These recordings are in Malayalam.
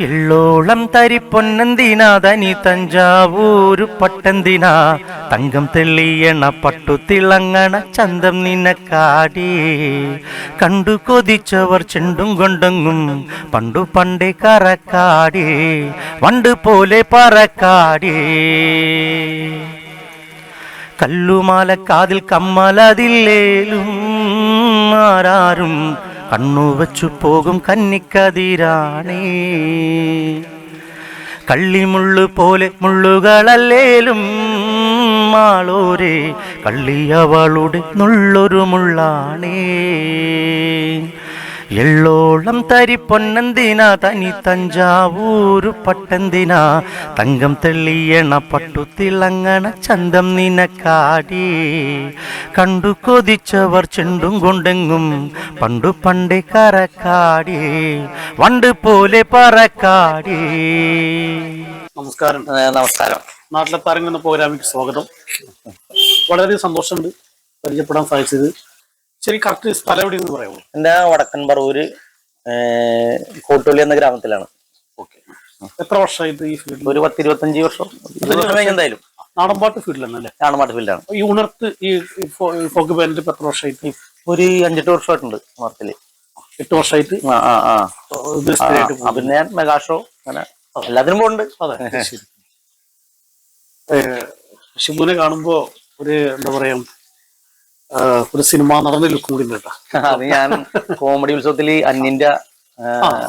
എള്ളോളം തരിപ്പൊന്നെന്തിനാ തനി തഞ്ചാവൂരു പട്ടെന്തിനാ. തങ്കം തെള്ളിയണ പട്ടു തിളങ്ങണ ചന്തം നിനക്കാടി. കണ്ടു കൊതിച്ചവർ ചെണ്ടും കൊണ്ടെങ്ങും പണ്ടു പണ്ടേ കറക്കാടി. വണ്ട് പോലെ പറക്കാടി. കല്ലുമാല കാതിൽ കമ്മലതില്ലേലും ആരാരും കണ്ണു വച്ചു പോകും കന്നിക്കതിരാണേ. കള്ളിമുള്ളു പോലെ മുള്ളുകളല്ലേലും മാളോരെ കള്ളിയവളുടെ നുള്ളൊരു മുള്ളാണേ. എള്ളോളം തരി പൊന്നെന്തിനാ തനി തഞ്ചാവൂരു പട്ടെന്തിനാ. തങ്കം തെള്ളിയണ പട്ടു തിളങ്ങണ ചന്തം നിനക്കാടി. കണ്ടു കൊതിച്ചവർ ചെണ്ടും കൊണ്ടെങ്ങും പണ്ടു പണ്ടേ കറക്കാടി വണ്ട് പോലെ പറക്കാടി. നമസ്കാരം നമസ്കാരം. നാട്ടിലെ താരങ്ങൾ പ്രോഗ്രാമിക്ക് സ്വാഗതം. വളരെ സന്തോഷമുണ്ട് പരിചയപ്പെടാൻ സാധിച്ചത്. ശരി കറക്റ്റ് സ്ഥലം എവിടെയെന്ന് പറയാമോ? എന്റെ വടക്കൻ പറവൂര് കോട്ടുള്ളി എന്ന ഗ്രാമത്തിലാണ്. ഓക്കെ. എത്ര വർഷമായിട്ട് ഈ ഫീൽഡിൽ ഒരു പത്ത് ഇരുപത്തഞ്ച് വർഷം. എന്തായാലും. നാടൻപാട്ട് ഫീൽഡിൽ തന്നെ ചാണമാട്ട് ഫീൽഡാണ്. ഈ ഉണർത്ത് ഈ ഫോക്ക് ബാൻഡിൽ എത്ര വർഷമായിട്ട്? ഒരു അഞ്ചെട്ട് വർഷമായിട്ടുണ്ട് ഉണർത്തിൽ. എട്ട് വർഷമായിട്ട്? പിന്നെ ഞാൻ മെഗാ ഷോ അങ്ങനെ എല്ലാത്തിനും പോകുന്നുണ്ട് അതെ ഏഹ്, കാണുമ്പോ ഒരു എന്താ പറയാ ഒരു സിനിമ നടന്നില്ല ലുക്ക് കൂടി അത് ഞാൻ കോമഡി ഉത്സവത്തിൽ അന്യന്റെ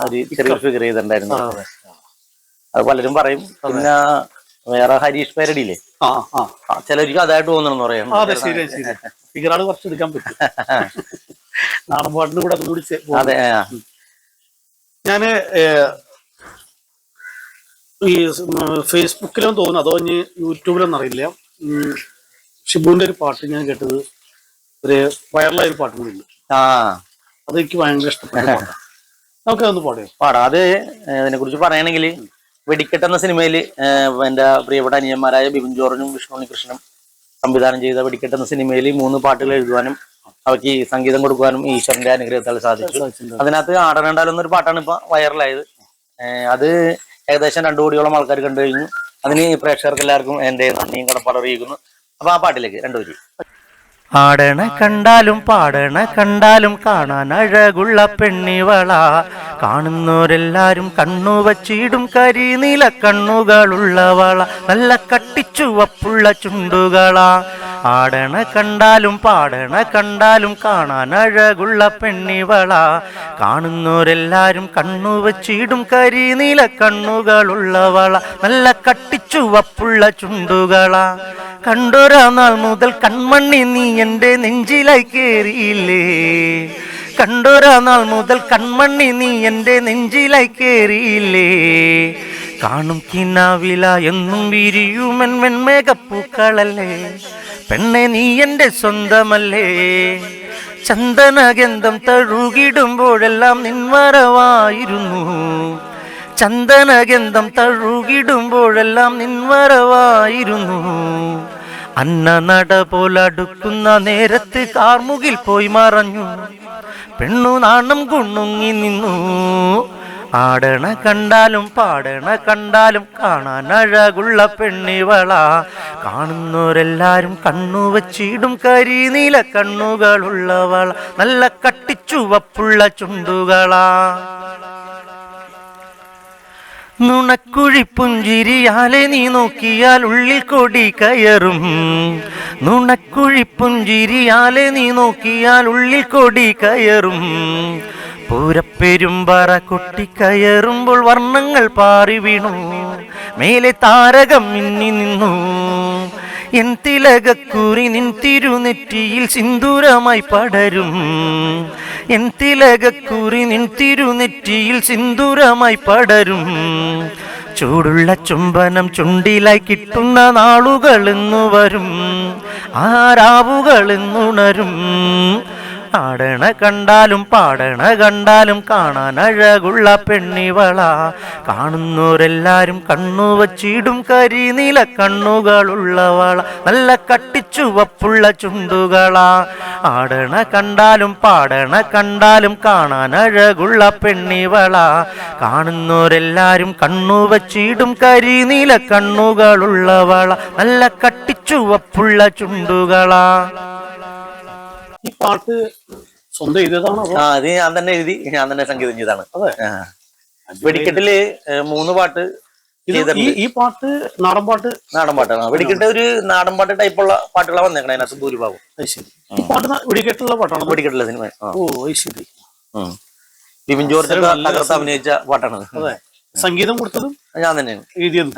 ഒരു ചെറിയൊരു ഫിഗർ ചെയ്തിട്ടുണ്ടായിരുന്നു. അത് പലരും പറയും. പിന്നെ വേറെ ഹരീഷ് പേരടിയില്ലേ? ചിലർക്ക് അതായിട്ട് തോന്നണം പറയാം. ഫിഗറാണ് കുറച്ച് എടുക്കാൻ പറ്റും. നാടൻ പാട്ടിന് കൂടെ അതുകൂടി അതെ. ഞാൻ ഈ ഫേസ്ബുക്കിലും തോന്നുന്നു. അതോ ഇനി യൂട്യൂബിലൊന്നും അറിയില്ല ഷിബുവിന്റെ ഒരു പാട്ട് ഞാൻ കേട്ടത്. ഒരു വൈറലായ ഒരു പാട്ട് കൂടി ഉണ്ട് ആ. അത് എനിക്ക് ഭയങ്കര ഇഷ്ടപ്പെട്ട നമുക്ക് നമുക്കതൊന്ന് പാടുകയോ പാടാം. അത് ഇതിനെ കുറിച്ച് പറയണെങ്കിൽ വെടിക്കെട്ട് എന്ന സിനിമയിൽ എന്റെ പ്രിയപ്പെട്ട അനിയന്മാരായ ബിബിൻ ജോർജും വിഷ്ണു കൃഷ്ണനും സംവിധാനം ചെയ്ത വെടിക്കെട്ട് എന്ന സിനിമയിൽ മൂന്ന് പാട്ടുകൾ എഴുതുവാനും അവയ്ക്ക് സംഗീതം കൊടുക്കുവാനും ഈശ്വരന്റെ അനുഗ്രഹത്താൽ സാധിച്ചു. അതിനകത്ത് എന്നൊരു പാട്ടാണ് ഇപ്പൊ വൈറലായത്. അത് ഏകദേശം രണ്ടു കോടിയോളം ആൾക്കാർ കണ്ടു കഴിഞ്ഞു. അതിന് പ്രേക്ഷകർക്ക് എല്ലാവർക്കും എന്റെ നന്ദിയും കടപ്പാട് അറിയിക്കുന്നു. അപ്പൊ ആ പാട്ടിലേക്ക് രണ്ടുപേര് ആടണ കണ്ടാലും പാടണ കണ്ടാലും കാണാൻ അഴകുള്ള പെണ്ണിവള. കാണുന്നവരെല്ലാരും കണ്ണു വച്ചിടും കരിനീല കണ്ണുകളുള്ളവള നല്ല കട്ടിച്ചുവപ്പുള്ള ചുണ്ടുകളാ. ആടണ കണ്ടാലും പാടണ കണ്ടാലും കാണാൻ അഴകുള്ള പെണ്ണിവള. കാണുന്നവരെല്ലാരും കണ്ണു വച്ചിടും കരിനീല കണ്ണുകളുള്ളവള നല്ല കട്ടിച്ചുവപ്പുള്ള ചുണ്ടുകളാ. കണ്ടൊരാ നാൾ മുതൽ കൺമണ്ണി നീ എന്റെ നെഞ്ചിലായി കേറിയില്ലേ. കണ്ടൊരാ നാൾ മുതൽ കൺമണ്ണി നീ എന്റെ നെഞ്ചിലായി കയറിയില്ലേ കാണും കിനാവില എന്നും വിരിയുമൻ വെൺമേഘപ്പൂക്കളല്ലേ? പെണ്ണെ നീ എന്റെ സ്വന്തമല്ലേ? ചന്ദനഗന്ധം തഴുകിടുമ്പോഴെല്ലാം നിൻവരവായിരുന്നു ചന്ദനഗന്ധം തഴുകിടുമ്പോഴെല്ലാം നിൻവരവായിരുന്നു അന്ന നട പോലടുക്കുന്ന നേരത്ത് കാർമുകിൽ പോയി മറഞ്ഞു. പെണ്ണു നാണം കുണ്ണുങ്ങി നിന്നു. ആടണ കണ്ടാലും പാടണ കണ്ടാലും കാണാൻ അഴകുള്ള പെണ്ണിവള. കാണുന്നവരെല്ലാരും കണ്ണു വച്ചിടും കരിനീല കണ്ണുകളുള്ളവള. നല്ല കട്ടിച്ചുവപ്പുള്ള ചുണ്ടുകളാ. നുണക്കുഴി പുഞ്ചിരിയാലെ നീ നോക്കിയാൽ ഉള്ളിൽ കൊടി കയറും. നുണക്കുഴി പുഞ്ചിരിയാലെ നീ നോക്കിയാൽ ഉള്ളിൽ കൊടി കയറും. പൂരപ്പെരുമ്പറ കൊട്ടിക്കയറുമ്പോൾ വർണങ്ങൾ പാറി വീണു. മേലെ താരകം മിന്നി നിന്നു. എൻ തിലകക്കുറി നിൻ തിരുനെറ്റിയിൽ സിന്ദൂരമായി പടരും. എൻ തിലകക്കുറി നിൻ തിരുനെറ്റിയിൽ സിന്ദൂരമായി പടരും. ചൂടുള്ള ചുംബനം ചുണ്ടിലായി കിട്ടുന്ന നാളുകൾ എന്നു വരും ആരാവുകൾ എന്നുണരും ആടണ കണ്ടാലും പാടണ കണ്ടാലും കാണാൻ അഴകുള്ള പെണ്ണിവള. കാണുന്നവരെല്ലാരും കണ്ണു വച്ചിടും കരിനീല കണ്ണുകളുള്ളവള. നല്ല കട്ടിച്ചുവപ്പുള്ള ചുണ്ടുകളാ. ആടണ കണ്ടാലും പാടണ കണ്ടാലും കാണാൻ അഴകുള്ള പെണ്ണിവള. കാണുന്നവരെല്ലാരും കണ്ണു വച്ചിടും കരിനീല കണ്ണുകളുള്ളവള. നല്ല കട്ടിച്ചുവപ്പുള്ള ചുണ്ടുകളാ. ഈ പാട്ട് സ്വന്തം എഴുതിയതാണോ ആ അത് ഞാൻ തന്നെ എഴുതി ഞാൻ തന്നെ സംഗീതം ചെയ്താണ് അതെ. വെടിക്കെട്ടിൽ മൂന്ന് പാട്ട് ഈ പാട്ട് നാടൻ പാട്ട്? നാടൻ പാട്ടാണ്. വെടിക്കെട്ട് ഒരു നാടൻ പാട്ട് ടൈപ്പുള്ള പാട്ടുകളാണ് വന്നേക്കണേ അതിനകത്ത് ഭൂരിഭാഗം ഈ പാട്ട് വെടിക്കെട്ടുള്ള പാട്ടാണ്? വെടിക്കെട്ടുള്ള സിനിമ. ഓ ശരി. ബിപിൻ ജോർജ് തകർത്ത് അഭിനയിച്ച പാട്ടാണ് അതെ. സംഗീതം കൊടുത്തതും ഞാൻ തന്നെയാണ്. എഴുതിയത്.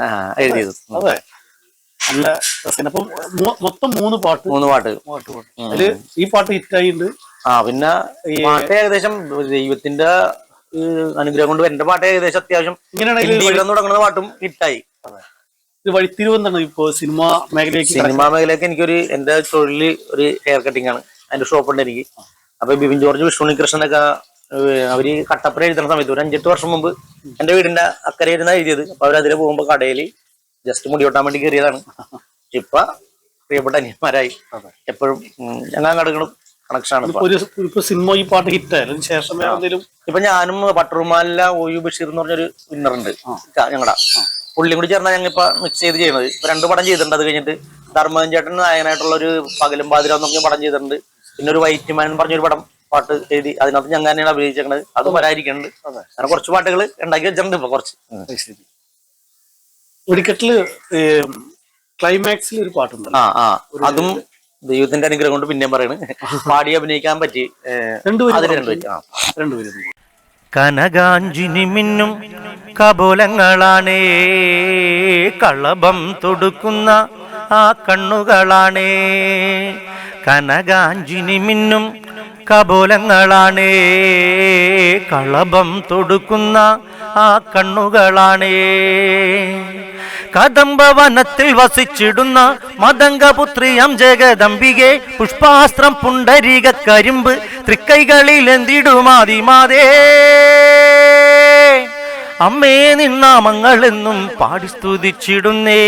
എഴുതിയത്. അതെ. നല്ല രസമാണ്. അപ്പം മൊത്തം മൂന്ന് പാട്ട്. മൂന്ന് പാട്ട്. പാട്ട് പാട്ട്. അതിൽ ഈ പാട്ട് ഹിറ്റായിട്ടുണ്ട്. ആ പിന്നെ ഈ പാട്ട് ഏകദേശം ദൈവത്തിന്റെ അനുഗ്രഹം കൊണ്ട് എന്റെ പാട്ട് ഏകദേശം അത്യാവശ്യം ഇങ്ങനെയാണ് തുടങ്ങുന്ന പാട്ടും ഹിറ്റായി. ഇത് വഴിത്തിരിവെന്നാണ് ഇപ്പോ സിനിമ മേഖലയ്ക്ക് സിനിമാ മേഖലയ്ക്ക് എനിക്കൊരു എന്റെ തൊഴിലിൽ ഒരു ഹെയർ കട്ടിംഗ് ആണ്. അതിന്റെ ഷോപ്പ് ഉണ്ട് എനിക്ക്. അപ്പൊ ബിപിൻ ജോർജ് വിഷ്ണു കൃഷ്ണനൊക്കെ അവർ കട്ടപ്പന എഴുതുന്ന സമയത്ത് ഒരു അഞ്ചെട്ട് വർഷം മുമ്പ് എന്റെ വീടിന്റെ അക്കരെ ഇരുന്ന എഴുതിയത്. അപ്പൊ അവരതിലെ പോകുമ്പോ കടയിൽ ജസ്റ്റ് മുടി വെട്ടാൻ വേണ്ടി കയറിയതാണ്. ഇപ്പൊ പ്രിയപ്പെട്ട അനിയന്മാരായി. എപ്പോഴും ഞങ്ങൾ കടകളും കണക്ഷനാണ് ഇപ്പൊ. ഒരു സിനിമ ഈ പാട്ട് ഹിറ്റ് ആയാലും ശേഷം എന്തെങ്കിലും? ഇപ്പൊ ഞാനും പട്ടറുമാല ഒയു ബഷീർ എന്ന് പറഞ്ഞൊരു വിന്നർ ഉണ്ട്. ഞങ്ങളുടെ പുള്ളിയും കൂടി ചേർന്നാ ഞങ്ങൾ ഇപ്പൊ മിക്സ് ചെയ്ത് ചെയ്യുന്നത്. ഇപ്പൊ രണ്ട് പടം ചെയ്തിട്ടുണ്ട്. അത് കഴിഞ്ഞിട്ട് ധർമ്മൻ ചേട്ടൻ നായകനായിട്ടുള്ള ഒരു പകലും ബാതിര എന്ന് പറഞ്ഞ പടം ചെയ്തിട്ടുണ്ട്. പിന്നെ ഒരു വൈറ്റ് മാൻ എന്ന് പറഞ്ഞൊരു പടം പാട്ട് എഴുതി അതിനകത്ത് ഞങ്ങൾ തന്നെയാണ് അഭിനയിച്ചിരിക്കുന്നത് അത് വരാതിരിക്കുന്നുണ്ട് അങ്ങനെ കുറച്ച് പാട്ടുകൾ ഉണ്ടാക്കി വെച്ചിട്ടുണ്ട് ഇപ്പൊ കുറച്ച്. വെടിക്കെട്ടിൽ ക്ലൈമാക്സിൽ ഒരു പാട്ടുണ്ട്. ആ ആ. അതും ദൈവത്തിന്റെ അനുഗ്രഹം കൊണ്ട് പിന്നെയും പറയണ്. പാടി അഭിനയിക്കാൻ പറ്റി. രണ്ടുപേരും കനകാഞ്ചിനി മിന്നും കപോലങ്ങളാണേ. കളഭം തൊടുക്കുന്ന ആ കണ്ണുകളാണേ. കനകാഞ്ചിനി മിന്നും കപോലങ്ങളാണേ. കളഭം തൊടുക്കുന്ന ആ കണ്ണുകളാണേ. കദംബവനത്തിൽ വസിച്ചിടുന്ന മതംഗപുത്രിയം ജഗദംബികെ പുഷ്പാസ്ത്രം പുണ്ടരീക കരിമ്പ് തൃക്കൈകളിൽ എന്തിടുമാതിമാതേ അമ്മേ നിന്നാമങ്ങളെന്നും പാടി സ്തുതിച്ചിടുന്നേ.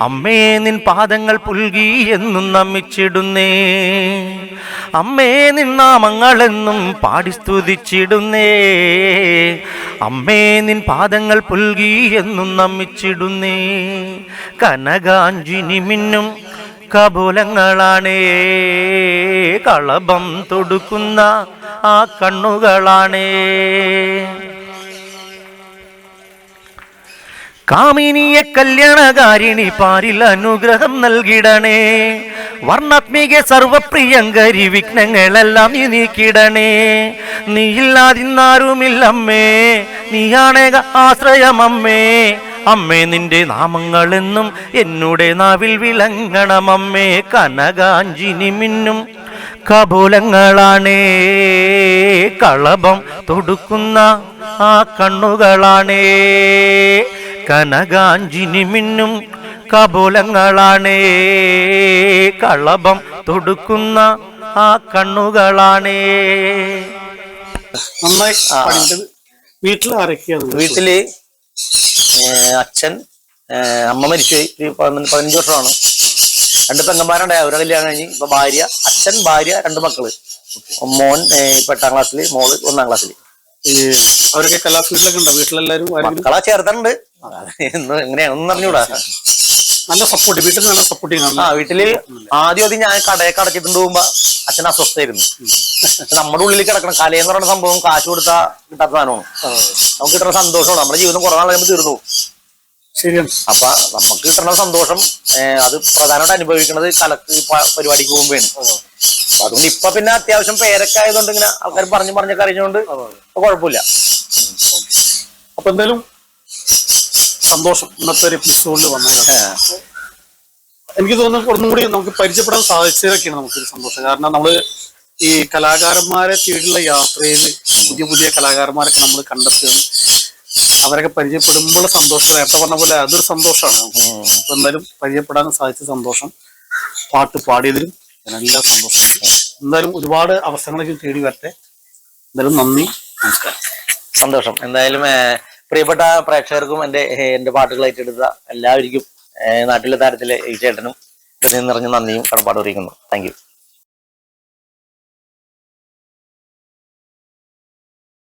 അമ്മേ നിൻ പാദങ്ങൾ പുൽകി എന്നും നമിച്ചിടുന്നേ. അമ്മേ നിന്നാമങ്ങളെന്നും പാടി സ്തുതിച്ചിടുന്നേ. അമ്മേ നിൻ പാദങ്ങൾ പുൽകി എന്നും നമിച്ചിടുന്നേ. കനകാഞ്ചിനി മിന്നും കപൂലങ്ങളാണേ. കളഭം തൊടുക്കുന്ന ആ കണ്ണുകളാണേ. കാമിനിയെ കല്യാണകാരിണി പാരിൽ അനുഗ്രഹം നൽകിടണേ. വർണാത്മിക സർവപ്രിയങ്കരി വിഘ്നങ്ങളെല്ലാം നീ നീക്കിടണേ. നീയില്ലാതിന്നാരുമില്ലമ്മേ നീയാണേക ആശ്രയമമ്മേ അമ്മേ. നിന്റെ നാമങ്ങളെന്നും എന്നുടെ നാവിൽ വിളങ്ങണമമ്മേ കനകാഞ്ചിനി മിന്നും കപൂലങ്ങളാണേ. കളഭം തൊടുക്കുന്ന ആ കണ്ണുകളാണേ. കനകാഞ്ചിനി മിന്നും കപോലങ്ങളാണേ കളഭം തൊടുക്കുന്ന ആ കണ്ണുകളാണേ. നന്നായി വീട്ടിൽ ആരൊക്കെയാണ് വീട്ടിൽ അച്ഛൻ അമ്മ മരിച്ചുപോയി പതിനഞ്ച് വർഷമാണ്. രണ്ട് പെങ്ങന്മാരുണ്ടായ. അവരെ കല്യാണം കഴിഞ്ഞ് ഇപ്പൊ ഭാര്യ അച്ഛൻ ഭാര്യ രണ്ട് മക്കൾ. മോൻ ഇപ്പൊ എട്ടാം ക്ലാസ്സിൽ മോൾ ഒന്നാം ക്ലാസ്സിൽ ഈ അവരൊക്കെ കലാഫീൽഡിലൊക്കെ ഉണ്ടോ? വീട്ടിലെല്ലാരും മക്കളെ ചേർത്തിട്ടുണ്ട് എന്ന് എങ്ങനെയാണെന്ന് അറിഞ്ഞൂടാ. നല്ല സപ്പോർട്ട് വീട്ടിൽ നല്ല സപ്പോർട്ടിങ് ആണ് ആ വീട്ടിൽ ആദ്യം അത് ഞാൻ കടയൊക്കെ അടച്ചിട്ടുണ്ട് പോകുമ്പോ അച്ഛൻ അസ്വസ്ഥയായിരുന്നു. നമ്മുടെ ഉള്ളിൽ കിടക്കണം. കലയെന്ന് പറയുന്ന സംഭവം കാശ് കൊടുത്താ കിട്ടാത്ത സാധനമാണ്. നമുക്ക് കിട്ടുന്ന സന്തോഷമാണ്. നമ്മുടെ ജീവിതം കുറെ നാൾ കഴിയുമ്പോൾ തീർന്നു. ശരിയാണ് അപ്പൊ നമുക്ക് കിട്ടുന്ന സന്തോഷം അത് പ്രധാനമായിട്ട് അനുഭവിക്കുന്നത് കലക്ക് പരിപാടിക്ക് പോകുമ്പോഴാണ്. അതുകൊണ്ട് ഇപ്പൊ പിന്നെ അത്യാവശ്യം പേരൊക്കെ ആയതുകൊണ്ട് ഇങ്ങനെ ആൾക്കാർ പറഞ്ഞു പറഞ്ഞൊക്കെ അറിഞ്ഞുകൊണ്ട് ഇപ്പൊ കുഴപ്പമില്ല. അപ്പൊ എന്തായാലും സന്തോഷം ഇന്നത്തെ ഒരു എപ്പിസോഡിൽ വന്നതിന് ഏഹ്, എനിക്ക് തോന്നുന്നു ഒന്നും കൂടി നമുക്ക് പരിചയപ്പെടാൻ സാധിച്ചതൊക്കെയാണ് നമുക്കൊരു സന്തോഷം. കാരണം നമ്മൾ ഈ കലാകാരന്മാരെ കീഴിലുള്ള യാത്രയിൽ പുതിയ പുതിയ കലാകാരന്മാരൊക്കെ നമ്മൾ കണ്ടെത്തുകയാണ് അവരൊക്കെ പരിചയപ്പെടുമ്പോൾ സന്തോഷം. നേരത്തെ പറഞ്ഞ പോലെ അതൊരു സന്തോഷമാണ്. എന്തായാലും പരിചയപ്പെടാൻ സാധിച്ച സന്തോഷം. പാട്ട് പാടിയതിലും എല്ലാ സന്തോഷം എന്തായാലും ഒരുപാട് അവസരങ്ങളൊക്കെ തേടി വരട്ടെ. എന്തായാലും നന്ദി നമസ്കാരം. സന്തോഷം. എന്തായാലും പ്രിയപ്പെട്ട പ്രേക്ഷകർക്കും എന്റെ എന്റെ പാട്ടുകൾ ഏറ്റെടുത്ത എല്ലാവർക്കും നാട്ടിലെ താരത്തിലെ ഈ ചേട്ടനും നിറഞ്ഞ നന്ദിയും കടപ്പാട് അറിയിക്കുന്നു. താങ്ക്